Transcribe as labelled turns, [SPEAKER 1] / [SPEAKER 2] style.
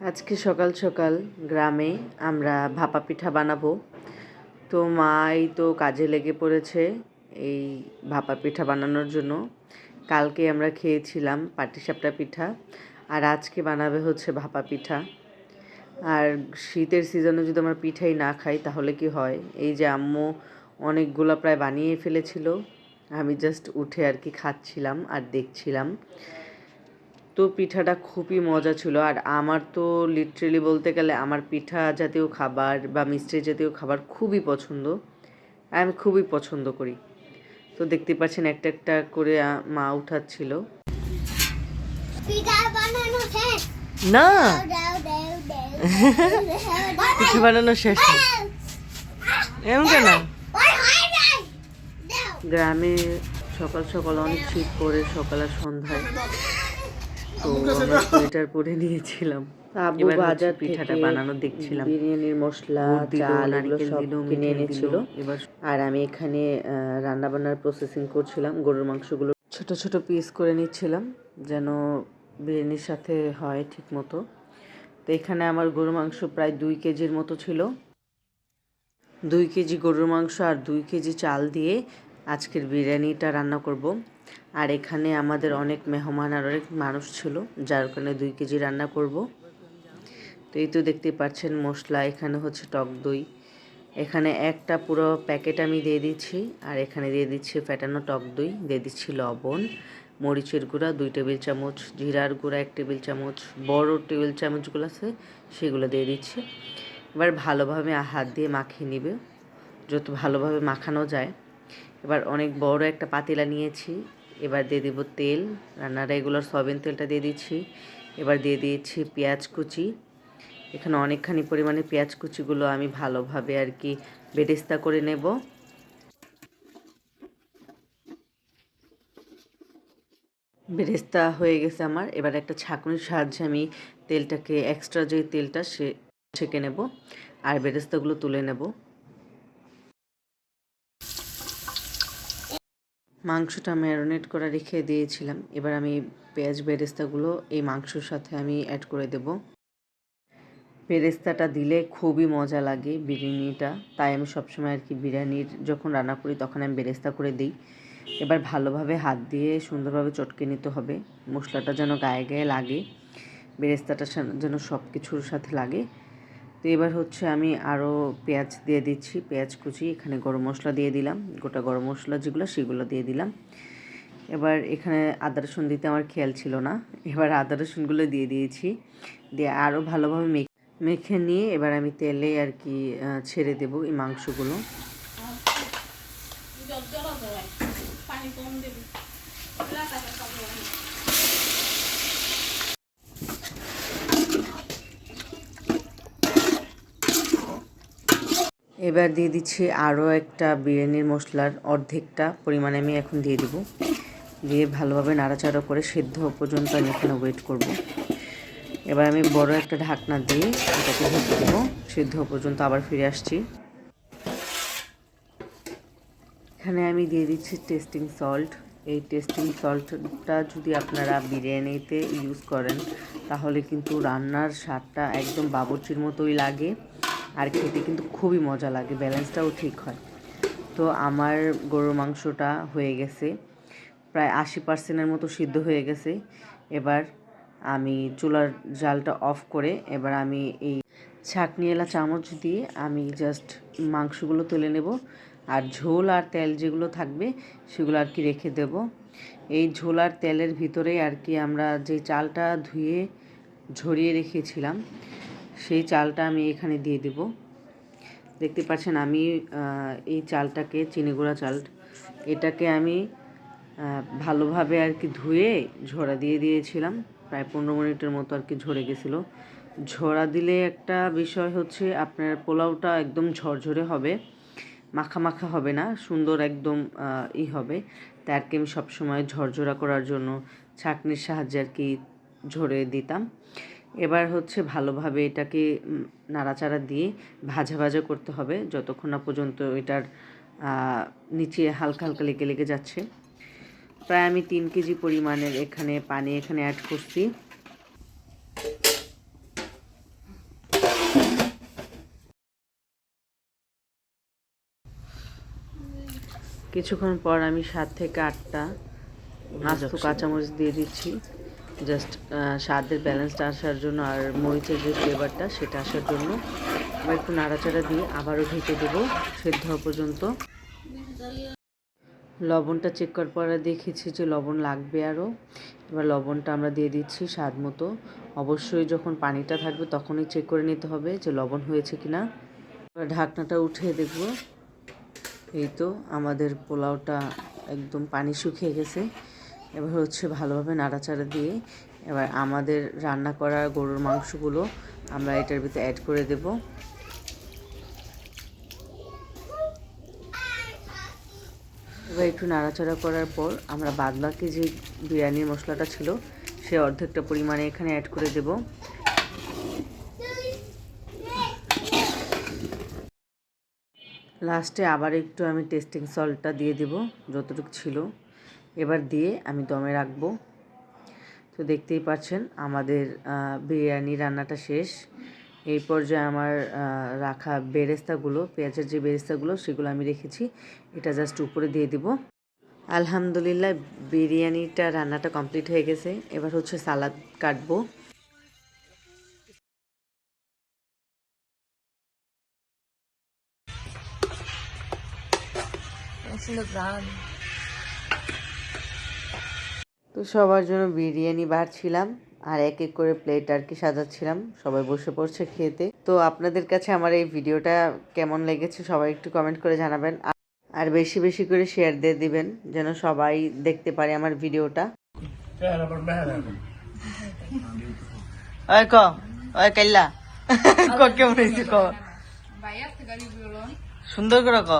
[SPEAKER 1] আজকে সকাল সকাল গ্রামে আমরা ভাপা পিঠা বানাবো। তো মাই তো কাজে লেগে পড়েছে এই ভাপা পিঠা বানানোর জন্য। কালকে আমরা খেয়েছিলাম পাটিসাপটা পিঠা আর আজকে বানাবে হচ্ছে ভাপা পিঠা। আর শীতের সিজনে যদি আমরা পিঠাই না খাই তাহলে কি হয়? এই যে আম্মু অনেকগুলো প্রায় বানিয়ে ফেলেছিল। আমি জাস্ট উঠে আর কি খাচ্ছিলাম আর দেখছিলাম। তো পিঠাটা খুবই মজা ছিল। আর আমার তো লিটারেলি বলতে গেলে আমার পিঠা জাতীয় খাবার বা মিষ্টি জাতীয় খাবার খুবই পছন্দ। আমি খুবই পছন্দ করি। তো দেখতে পাচ্ছেন একটা একটা করে মা উঠাচ্ছিল। না! পিঠা বানানো শেষ। এমন কেন? গ্রামে সকাল সকাল অনেক শীত পড়ে সকাল আর সন্ধ্যায়। তো আমরা সোয়েটার পরে নিয়েছিলাম।
[SPEAKER 2] আব্বু
[SPEAKER 1] এবার
[SPEAKER 2] বাজার
[SPEAKER 1] পিঠাটা বানানো দেখছিলাম।
[SPEAKER 2] বিরিয়ানির মশলা চাল এগুলো সব কিনে এনেছিল। আর আমি এখানে রান্না বান্নার প্রসেসিং করছিলাম গরুর মাংসগুলো
[SPEAKER 1] ছোট ছোট পিস করে নিচ্ছিলাম যেন বিরিয়ানির সাথে হয় ঠিক মতো তো এখানে আমার গরুর মাংস প্রায় দুই কেজির মতো ছিল। দুই কেজি গরুর মাংস আর দুই কেজি চাল দিয়ে আজকের বিরিয়ানিটা রান্না করব। আর এখানে আমাদের অনেক মেহমান আর অনেক মানুষ ছিল, যার কারণে দুই কেজি রান্না করব। তো এই তো দেখতে পাচ্ছেন মশলা, এখানে হচ্ছে টক দই। এখানে একটা পুরো প্যাকেট আমি দিয়ে দিচ্ছি, আর এখানে দিয়ে দিচ্ছি ফ্যাটানো টক দই, দিয়ে দিচ্ছি লবণ, মরিচের গুঁড়া, দুই টেবিল চামচ, জিরার গুঁড়া, এক টেবিল চামচ, বড় টেবিল চামচগুলো আছে, সেগুলো দিয়ে দিচ্ছি। এবার ভালোভাবে হাত দিয়ে মাখিয়ে নিবে। যত ভালোভাবে মাখানো যায় এবার অনেক বড় একটা পাতিলা নিয়েছি। এবার দিয়ে দেবো তেল। রান্নার রেগুলার সয়াবিন তেলটা দিয়ে দিচ্ছি। এবার দিয়ে দিয়েছি পেঁয়াজ কুচি। এখানে অনেকখানি পরিমাণে পেঁয়াজ কুচিগুলো আমি ভালোভাবে আর কি বেরেস্তা করে নেব। বেরেস্তা হয়ে গেছে আমার। এবার একটা ছাঁকনির সাহায্যে আমি তেলটাকে এক্সট্রা যে তেলটা সে, ছেঁকে নেব। আর বেরেস্তাগুলো তুলে নেব। মাংসটা ম্যারিনেট করা রেখে দিয়েছিলাম। এবার আমি পেঁয়াজ বেরেস্তাগুলো এই মাংসর সাথে আমি অ্যাড করে দেব। বেরেস্তাটা দিলে খুবই মজা লাগে বিরিয়ানিটা। তাই আমি সবসময় আর কি বিরিয়ানির যখন রান্না করি তখন আমি বেরেস্তা করে দিই। এবার ভালোভাবে হাত দিয়ে সুন্দরভাবে চটকে নিতে হবে। মশলাটা যেন গায়ে গায়ে লাগে। বেরেস্তাটা যেন সব কিছুর সাথে লাগে। তো এবার হচ্ছে আমি আরও পেঁয়াজ দিয়ে দিচ্ছি, পেঁয়াজ কুচি, এখানে গরম মশলা দিয়ে দিলাম, গোটা গরম মশলা যেগুলো সেগুলো দিয়ে দিলাম। এবার এখানে আদা রসুন দিতে আমার খেয়াল ছিল না, এবার আদা রসুনগুলো দিয়ে দিয়েছি, দিয়ে আরও ভালোভাবে মেখে নিয়ে এবার আমি তেলে আর কি ছেড়ে দেবো এই মাংসগুলো। এবার দিয়ে দিচ্ছি আরও একটা বিরিয়ানির মশলার অর্ধেকটা পরিমাণে আমি এখন দিয়ে দিব। দিয়ে ভালোভাবে নাড়াচাড়া করে সেদ্ধ পর্যন্ত আমি এখানে ওয়েট করব। এবার আমি বড় একটা ঢাকনা দিয়ে এটাকে ঢেকে দেবো। সেদ্ধ পর্যন্ত আবার ফিরে আসছি। এখানে আমি দিয়ে দিচ্ছি টেস্টিং সল্ট এই টেস্টিং সল্টটা যদি আপনারা বিরিয়ানিতে ইউজ করেন, তাহলে কিন্তু রান্নার স্বাদটা একদম বাবুর্চির মতোই লাগে। আর খেতে কিন্তু খুবই মজা লাগে, ব্যালেন্সটাও ঠিক হয়। তো আমার গরুর মাংসটা হয়ে গেছে, প্রায় আশি পার্সেন্টের মতো সিদ্ধ হয়ে গেছে। এবার আমি চুলার জালটা অফ করে এবার আমি এই ছাঁকনিওয়ালা চামচ দিয়ে আমি জাস্ট মাংসগুলো তুলে নেব। আর ঝোল আর তেল যেগুলো থাকবে সেগুলো আর কি রেখে দেব। এই ঝোল আর তেলের ভিতরে আর কি আমরা যে চালটা ধুয়ে ঝরিয়ে রেখেছিলাম সেই চালটা আমি এখানে দিয়ে দেব। দেখতে পাচ্ছেন আমি এই চালটাকে, চিনি গুঁড়া চাল, এটাকে আমি ভালোভাবে আর কি ধুয়ে ঝরা দিয়ে দিয়েছিলাম। প্রায় পনেরো মিনিটের মতো আর কি ঝরে গেছিল। ঝরা দিলে একটা বিষয় হচ্ছে আপনার পোলাওটা একদম ঝরঝরে হবে, মাখা মাখা হবে না, সুন্দর একদম ই হবে। তাই আর কি আমি সবসময় ঝরঝরা করার জন্য ছাঁকনির সাহায্যে আর কি ঝরে দিতাম। এবার হচ্ছে ভালোভাবে এটাকে নাড়াচাড়া দিয়ে ভাজা ভাজা করতে হবে যতক্ষণ না পর্যন্ত এটার নিচে হালকা হালকা লেগে লেগে যাচ্ছে। প্রায় আমি তিন কেজি পরিমাণের এখানে পানি এখানে অ্যাড করছি। কিছুক্ষণ পর আমি সাত থেকে আটটা আস্ত কাঁচামরিচ দিয়ে দিচ্ছি। জাস্ট স্বাদের ব্যালেন্সটা আসার জন্য আর মরিচের যে ফ্লেভারটা সেটা আসার জন্য এবার একটু নাড়াচাড়া দিয়ে আবারও ঢেকে দেবো সেদ্ধ হওয়া পর্যন্ত। লবণটা চেক করার পরে দেখেছি যে লবণ লাগবে আরও। এবার লবণটা আমরা দিয়ে দিচ্ছি স্বাদ মতো। অবশ্যই যখন পানিটা থাকবে তখনই চেক করে নিতে হবে যে লবণ হয়েছে কি না এবার ঢাকনাটা উঠিয়ে দেখব। এই তো আমাদের পোলাওটা একদম পানি শুকিয়ে গেছে। এবার হচ্ছে ভালোভাবে নাড়াচাড়া দিয়ে এবার আমাদের রান্না করা গরুর মাংসগুলো আমরা এটার ভিতরে অ্যাড করে দেবো। এবার একটু নাড়াচাড়া করার পর আমরা বাদবাকি যে বিরিয়ানির মশলাটা ছিল, সে অর্ধেকটা পরিমাণে এখানে অ্যাড করে দেব। লাস্টে আবার একটু আমি টেস্টিং সল্টটা দিয়ে দেব, যতটুকু ছিল। এবার দিয়ে আমি দমে রাখব। তো দেখতেই পাচ্ছেন আমাদের বিরিয়ানি রান্নাটা শেষ। এই পর্যায়ে আমার রাখা বেরেস্তাগুলো, পেঁয়াজের যে বেরেস্তাগুলো, সেগুলো আমি রেখেছি। এটা জাস্ট উপরে দিয়ে দিব। আলহামদুলিল্লাহ, বিরিয়ানিটা রান্নাটা কমপ্লিট হয়ে গেছে। এবার হচ্ছে সালাদ কাটবো। তো সবার জন্য বিরিয়ানি বাড়ছিলাম আর এক এক করে প্লেট আর কি সাজাচ্ছিলাম। সবাই বসে পড়ছে খেতে। তো আপনাদের কাছে আমার এই ভিডিওটা কেমন লেগেছে সবাই একটু কমেন্ট করে জানাবেন। আর বেশি বেশি করে শেয়ার দিয়ে দিবেন যেন সবাই দেখতে পারে আমার ভিডিওটা। সুন্দর করে ক।